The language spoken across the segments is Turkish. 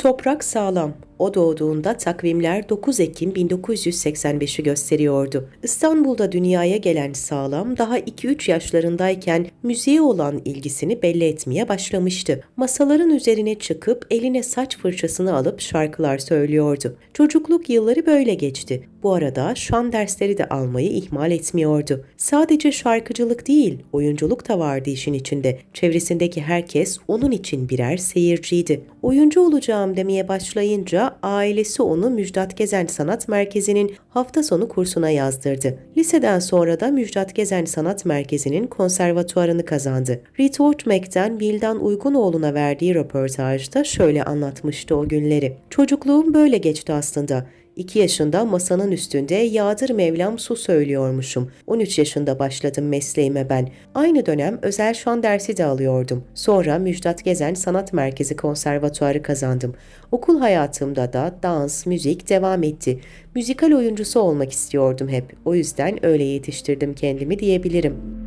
Toprak sağlam. O doğduğunda takvimler 9 Ekim 1985'i gösteriyordu. İstanbul'da dünyaya gelen Sağlam daha 2-3 yaşlarındayken müziğe olan ilgisini belli etmeye başlamıştı. Masaların üzerine çıkıp eline saç fırçasını alıp şarkılar söylüyordu. Çocukluk yılları böyle geçti. Bu arada şan dersleri de almayı ihmal etmiyordu. Sadece şarkıcılık değil, oyunculuk da vardı işin içinde. Çevresindeki herkes onun için birer seyirciydi. Oyuncu olacağım demeye başlayınca ailesi onu Müjdat Gezen Sanat Merkezi'nin hafta sonu kursuna yazdırdı. Liseden sonra da Müjdat Gezen Sanat Merkezi'nin konservatuarını kazandı. Retort Mac'ten Bildan Uygunoğlu'na verdiği röportajda şöyle anlatmıştı o günleri. Çocukluğum böyle geçti aslında. 2 yaşında masanın üstünde Yağdır Mevlam su söylüyormuşum. 13 yaşında başladım mesleğime ben. Aynı dönem özel şan dersi de alıyordum. Sonra Müjdat Gezen Sanat Merkezi Konservatuarı kazandım. Okul hayatımda da dans, müzik devam etti. Müzikal oyuncusu olmak istiyordum hep. O yüzden öyle yetiştirdim kendimi diyebilirim.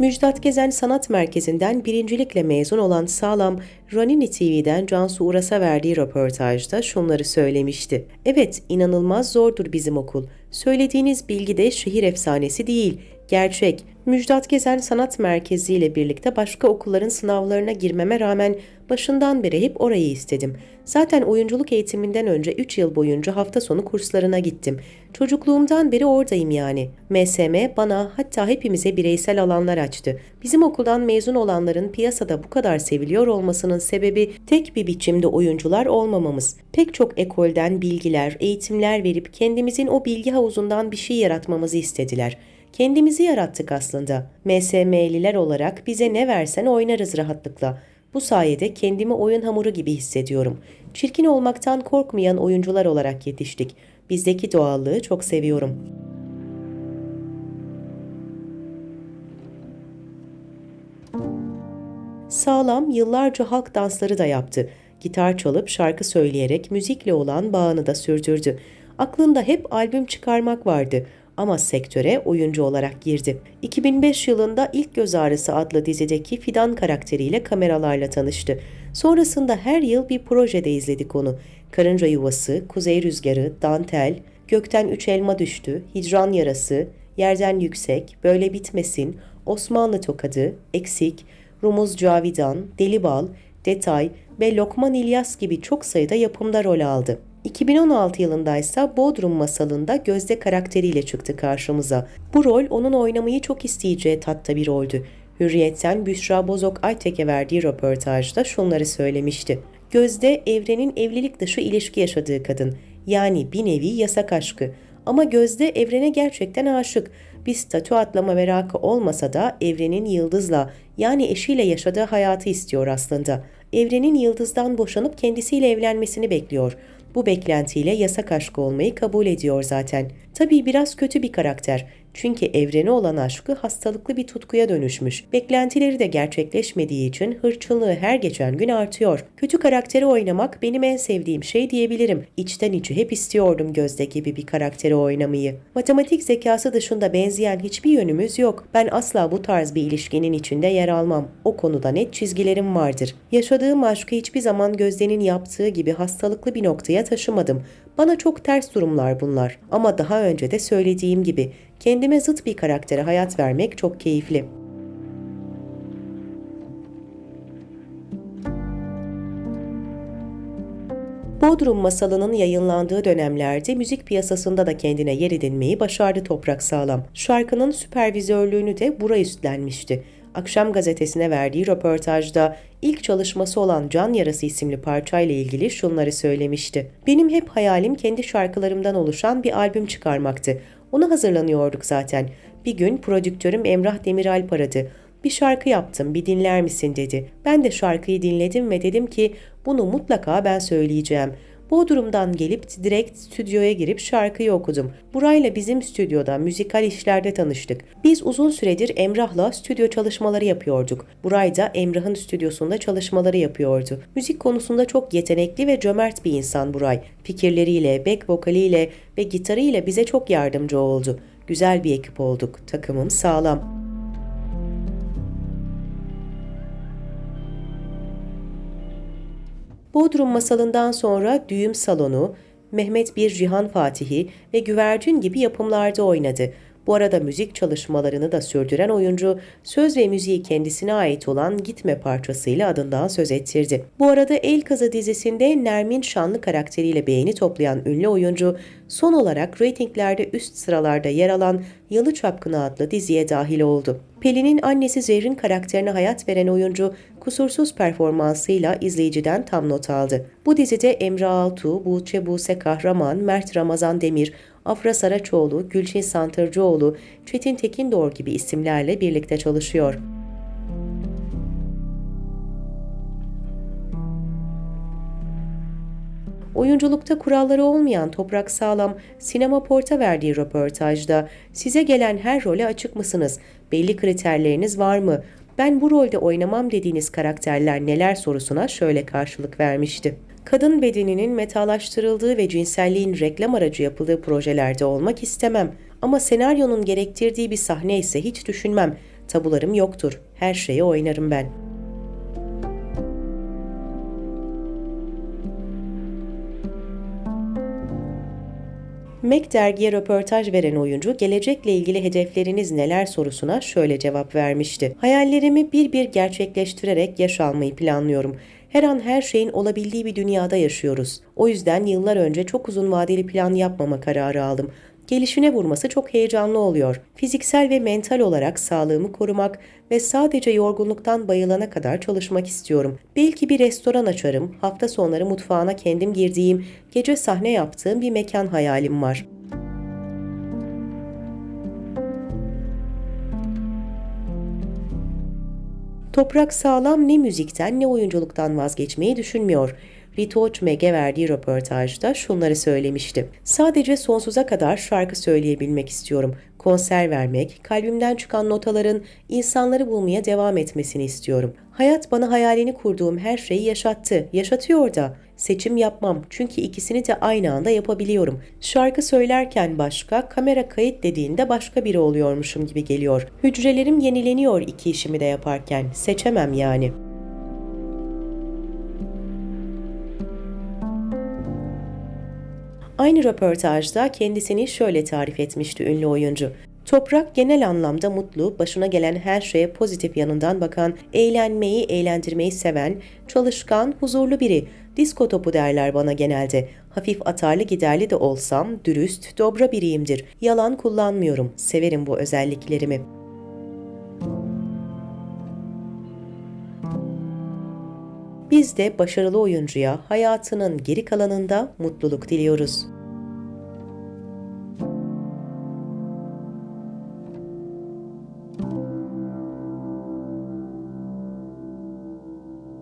Müjdat Gezen Sanat Merkezi'nden birincilikle mezun olan Sağlam, Ranini TV'den Cansu Uras'a verdiği röportajda şunları söylemişti. Evet, inanılmaz zordur bizim okul. Söylediğiniz bilgi de şehir efsanesi değil, gerçek. Müjdat Gezen Sanat Merkezi ile birlikte başka okulların sınavlarına girmeme rağmen başından beri hep orayı istedim. Zaten oyunculuk eğitiminden önce 3 yıl boyunca hafta sonu kurslarına gittim. Çocukluğumdan beri oradayım yani. MSM bana hatta hepimize bireysel alanlar açtı. Bizim okuldan mezun olanların piyasada bu kadar seviliyor olmasının sebebi tek bir biçimde oyuncular olmamamız. Pek çok ekolden bilgiler, eğitimler verip kendimizin o bilgi havuzundan bir şey yaratmamızı istediler. Kendimizi yarattık aslında. MSM'liler olarak bize ne versen oynarız rahatlıkla. Bu sayede kendimi oyun hamuru gibi hissediyorum. Çirkin olmaktan korkmayan oyuncular olarak yetiştik. Bizdeki doğallığı çok seviyorum. Sağlam yıllarca halk dansları da yaptı. Gitar çalıp şarkı söyleyerek müzikle olan bağını da sürdürdü. Aklında hep albüm çıkarmak vardı ama sektöre oyuncu olarak girdi. 2005 yılında İlk Göz Ağrısı adlı dizideki Fidan karakteriyle kameralarla tanıştı. Sonrasında her yıl bir projede izledik onu. Karınca Yuvası, Kuzey Rüzgarı, Dantel, Gökten Üç Elma Düştü, Hicran Yarası, Yerden Yüksek, Böyle Bitmesin, Osmanlı Tokadı, Eksik, Rumuz Cavidan, Deli Bal, Detay ve Lokman İlyas gibi çok sayıda yapımda rol aldı. 2016 yılında ise Bodrum masalında Gözde karakteriyle çıktı karşımıza. Bu rol onun oynamayı çok isteyeceği tatta bir roldü. Hürriyet'ten Büşra Bozok Aytek'e verdiği röportajda şunları söylemişti. Gözde evrenin evlilik dışı ilişki yaşadığı kadın. Yani bir nevi yasak aşkı. Ama Gözde evrene gerçekten aşık. Bir statü atlama merakı olmasa da evrenin yıldızla yani eşiyle yaşadığı hayatı istiyor aslında. Evrenin yıldızdan boşanıp kendisiyle evlenmesini bekliyor. Bu beklentiyle yasak aşkı olmayı kabul ediyor zaten. Tabii biraz kötü bir karakter. Çünkü evrene olan aşkı hastalıklı bir tutkuya dönüşmüş. Beklentileri de gerçekleşmediği için hırçınlığı her geçen gün artıyor. Kötü karakteri oynamak benim en sevdiğim şey diyebilirim. İçten içe hep istiyordum Gözde gibi bir karakteri oynamayı. Matematik zekası dışında benzeyen hiçbir yönümüz yok. Ben asla bu tarz bir ilişkinin içinde yer almam. O konuda net çizgilerim vardır. Yaşadığım aşkı hiçbir zaman Gözde'nin yaptığı gibi hastalıklı bir noktaya taşımadım. Bana çok ters durumlar bunlar. Ama daha önce de söylediğim gibi kendime zıt bir karaktere hayat vermek çok keyifli. Bodrum masalının yayınlandığı dönemlerde müzik piyasasında da kendine yer edinmeyi başardı Toprak Sağlam. Şarkının süpervizörlüğünü de Bura üstlenmişti. Akşam gazetesine verdiği röportajda ilk çalışması olan Can Yarası isimli parçayla ilgili şunları söylemişti. Benim hep hayalim kendi şarkılarımdan oluşan bir albüm çıkarmaktı. Ona hazırlanıyorduk zaten. Bir gün prodüktörüm Emrah Demiralp aradı. Bir şarkı yaptım, bir dinler misin dedi. Ben de şarkıyı dinledim ve dedim ki bunu mutlaka ben söyleyeceğim. Bodrum'dan gelip direkt stüdyoya girip şarkıyı okudum. Burayla bizim stüdyoda müzikal işlerde tanıştık. Biz uzun süredir Emrah'la stüdyo çalışmaları yapıyorduk. Buray da Emrah'ın stüdyosunda çalışmaları yapıyordu. Müzik konusunda çok yetenekli ve cömert bir insan Buray. Fikirleriyle, back vokaliyle ve gitarıyla bize çok yardımcı oldu. Güzel bir ekip olduk. Takımım sağlam. Bodrum masalından sonra Düğüm Salonu, Mehmet Bir Cihan Fatihi ve Güvercin gibi yapımlarda oynadı. Bu arada müzik çalışmalarını da sürdüren oyuncu, söz ve müziği kendisine ait olan Gitme parçasıyla adından söz ettirdi. Bu arada El Kızı dizisinde Nermin Şanlı karakteriyle beğeni toplayan ünlü oyuncu, son olarak reytinglerde üst sıralarda yer alan Yalı Çapkını adlı diziye dahil oldu. Pelin'in annesi Zerrin karakterine hayat veren oyuncu, kusursuz performansıyla izleyiciden tam not aldı. Bu dizide Emre Altuğ, Buğçe Buse Kahraman, Mert Ramazan Demir, Afra Saraçoğlu, Gülçin Santırcıoğlu, Çetin Tekindor gibi isimlerle birlikte çalışıyor. Oyunculukta kuralları olmayan Toprak Sağlam, Sinema Port'a verdiği röportajda size gelen her role açık mısınız? Belli kriterleriniz var mı? Ben bu rolde oynamam dediğiniz karakterler neler sorusuna şöyle karşılık vermişti. Kadın bedeninin metalaştırıldığı ve cinselliğin reklam aracı yapıldığı projelerde olmak istemem. Ama senaryonun gerektirdiği bir sahne ise hiç düşünmem. Tabularım yoktur. Her şeye oynarım ben.'' Mac dergiye röportaj veren oyuncu gelecekle ilgili hedefleriniz neler sorusuna şöyle cevap vermişti. Hayallerimi bir bir gerçekleştirerek yaş almayı planlıyorum. Her an her şeyin olabildiği bir dünyada yaşıyoruz. O yüzden yıllar önce çok uzun vadeli plan yapmama kararı aldım gelişine vurması çok heyecanlı oluyor. Fiziksel ve mental olarak sağlığımı korumak ve sadece yorgunluktan bayılana kadar çalışmak istiyorum. Belki bir restoran açarım, hafta sonları mutfağına kendim girdiğim, gece sahne yaptığım bir mekan hayalim var. Toprak sağlam ne müzikten ne oyunculuktan vazgeçmeyi düşünmüyor. Ritoç Meg'e verdiği röportajda şunları söylemişti. Sadece sonsuza kadar şarkı söyleyebilmek istiyorum. Konser vermek, kalbimden çıkan notaların insanları bulmaya devam etmesini istiyorum. Hayat bana hayalini kurduğum her şeyi yaşattı, yaşatıyor da. Seçim yapmam çünkü ikisini de aynı anda yapabiliyorum. Şarkı söylerken başka, kamera kayıt dediğinde başka biri oluyormuşum gibi geliyor. Hücrelerim yenileniyor iki işimi de yaparken. Seçemem yani.'' Aynı röportajda kendisini şöyle tarif etmişti ünlü oyuncu. Toprak genel anlamda mutlu, başına gelen her şeye pozitif yanından bakan, eğlenmeyi, eğlendirmeyi seven, çalışkan, huzurlu biri. Disko topu derler bana genelde. Hafif atarlı giderli de olsam dürüst, dobra biriyimdir. Yalan kullanmıyorum. Severim bu özelliklerimi. Biz de başarılı oyuncuya hayatının geri kalanında mutluluk diliyoruz.